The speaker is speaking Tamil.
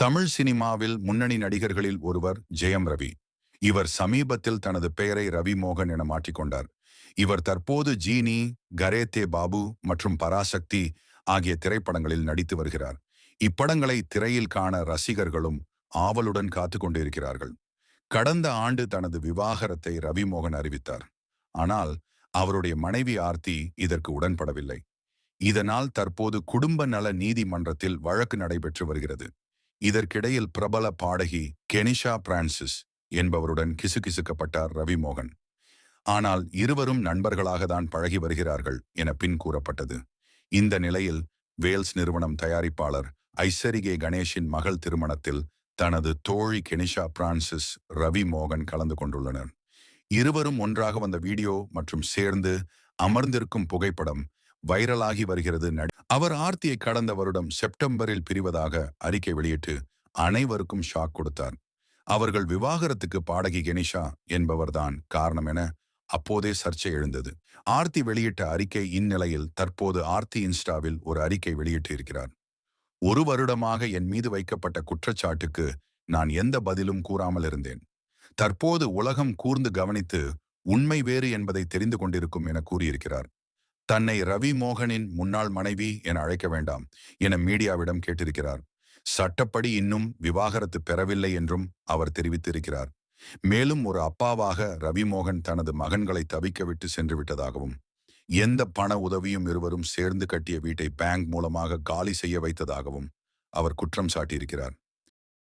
தமிழ் சினிமாவில் முன்னணி நடிகர்களில் ஒருவர் ஜெயம் ரவி. இவர் சமீபத்தில் தனது பெயரை ரவி மோகன் என மாற்றிக்கொண்டார் இவர் தற்போது ஜீனி கரேத்தே பாபு மற்றும் பராசக்தி ஆகிய திரைப்படங்களில் நடித்து வருகிறார். இப்படங்களை திரையில் காண ரசிகர்களும் ஆவலுடன் காத்து கொண்டிருக்கிறார்கள். கடந்த ஆண்டு தனது விவாகரத்தை ரவி மோகன் அறிவித்தார். ஆனால் அவருடைய மனைவி ஆர்த்தி இதற்கு உடன்படவில்லை. இதனால் தற்போது குடும்ப நல நீதிமன்றத்தில் வழக்கு நடைபெற்று வருகிறது. இதற்கிடையில் பிரபல பாடகி கெனிஷா பிரான்சிஸ் என்பவருடன் கிசுகிசுக்கப்பட்டார் ரவிமோகன். ஆனால் இருவரும் நண்பர்களாக தான் பழகி வருகிறார்கள் என பின் கூறப்பட்டது. இந்த நிலையில் வேல்ஸ் நிறுவனம் தயாரிப்பாளர் ஐசரிகே கணேஷின் மகள் திருமணத்தில் தனது தோழி கெனிஷா பிரான்சிஸ் ரவி மோகன் கலந்து கொண்டுள்ளனர். இருவரும் ஒன்றாக வந்த வீடியோ மற்றும் சேர்ந்து அமர்ந்திருக்கும் புகைப்படம் வைரலாகி வருகிறது. அவர் ஆர்த்தியை கடந்த வருடம் செப்டம்பரில் பிரிவதாக அறிக்கை வெளியிட்டு அனைவருக்கும் ஷாக் கொடுத்தார். அவர்கள் விவாகரத்துக்கு பாடகி கெனிஷா என்பவர்தான் காரணம் என அப்போதே சர்ச்சை எழுந்தது. ஆர்த்தி வெளியிட்ட அறிக்கை இந்நிலையில் தற்போது ஆர்த்தி இன்ஸ்டாவில் ஒரு அறிக்கை வெளியிட்டு இருக்கிறார். ஒரு வருடமாக என் மீது வைக்கப்பட்ட குற்றச்சாட்டுக்கு நான் எந்த பதிலும் கூறாமல் இருந்தேன். தற்போது உலகம் கூர்ந்து கவனித்து உண்மை வேறு என்பதை தெரிந்து கொண்டிருக்கும் என கூறியிருக்கிறார். தன்னை ரவி மோகனின் முன்னாள் மனைவி என அழைக்க வேண்டாம் என மீடியாவிடம் கேட்டிருக்கிறார். சட்டப்படி இன்னும் விவாகரத்து பெறவில்லை என்றும் அவர் தெரிவித்திருக்கிறார். மேலும் ஒரு அப்பாவாக ரவிமோகன் தனது மகன்களை தவிக்க விட்டு சென்று விட்டதாகவும் எந்த பண உதவியும் இருவரும் சேர்ந்து கட்டிய வீட்டை பேங்க் மூலமாக காலி செய்ய வைத்ததாகவும் அவர் குற்றம் சாட்டியிருக்கிறார்.